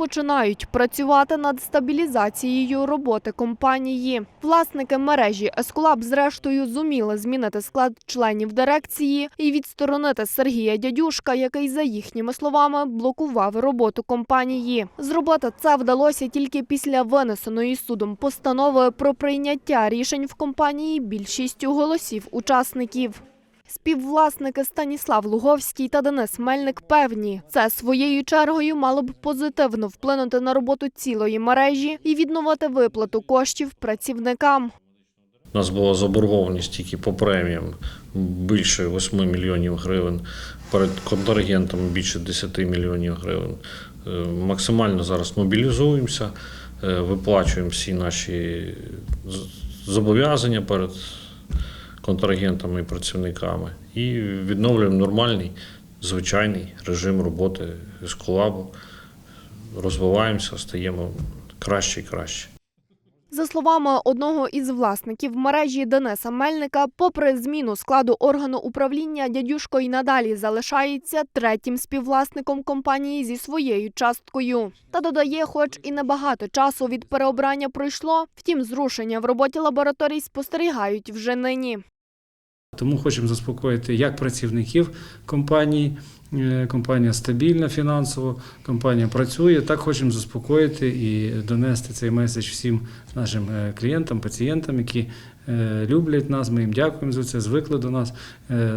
розпочинають працювати над стабілізацією роботи компанії. Власники мережі Ескулап зрештою зуміли змінити склад членів дирекції і відсторонити Сергія Дядюшка, який, за їхніми словами, блокував роботу компанії. Зробити це вдалося тільки після винесеної судом постанови про прийняття рішень в компанії більшістю голосів учасників. Співвласники Станіслав Луговський та Денис Мельник певні, це своєю чергою мало б позитивно вплинути на роботу цілої мережі і відновити виплату коштів працівникам. У нас була заборгованість тільки по преміям більше 8 мільйонів гривень, перед контрагентом більше 10 мільйонів гривень. Е, Максимально зараз мобілізуємося, е, виплачуємо всі наші зобов'язання перед контрагентами і працівниками і відновлюємо нормальний, звичайний режим роботи з колабу. Розвиваємося, стаємо краще і краще. За словами одного із власників мережі Дениса Мельника, попри зміну складу органу управління, дядюшко й надалі залишається третім співвласником компанії зі своєю часткою. Та додає, хоч і небагато часу від переобрання пройшло, втім, зрушення в роботі лабораторій спостерігають вже нині. Тому хочемо заспокоїти як працівників компанії. Е, Компанія стабільна фінансово, компанія працює. Так хочемо заспокоїти і донести цей меседж всім нашим е, клієнтам, пацієнтам, які е, люблять нас. Ми їм дякуємо за це, звикли до нас.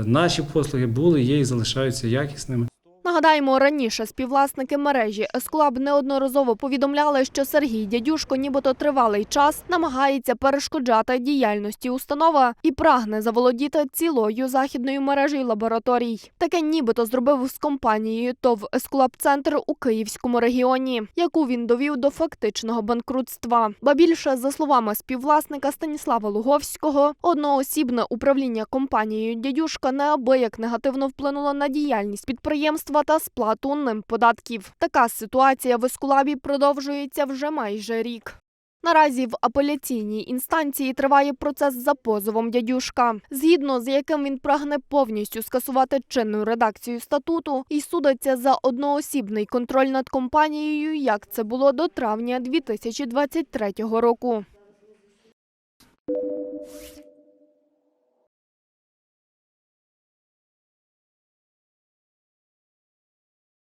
Наші послуги були, є і залишаються якісними. Нагадаємо, раніше співвласники мережі Есклаб неодноразово повідомляли, що Сергій Дядюшко нібито тривалий час намагається перешкоджати діяльності установи і прагне заволодіти цілою західною мережею лабораторій. Таке нібито зробив з компанією ТОВ Есклаб Центр у Київському регіоні, яку він довів до фактичного банкрутства. Ба більше, за словами співвласника Станіслава Луговського, одноосібне управління компанією Дядюшка неабияк негативно вплинуло на діяльність підприємства та сплату ним податків. Така ситуація в Ескулабі продовжується вже майже рік. Наразі в апеляційній інстанції триває процес за позовом дядюшка, згідно з яким він прагне повністю скасувати чинну редакцію статуту і судиться за одноосібний контроль над компанією, як це було до травня 2023 року.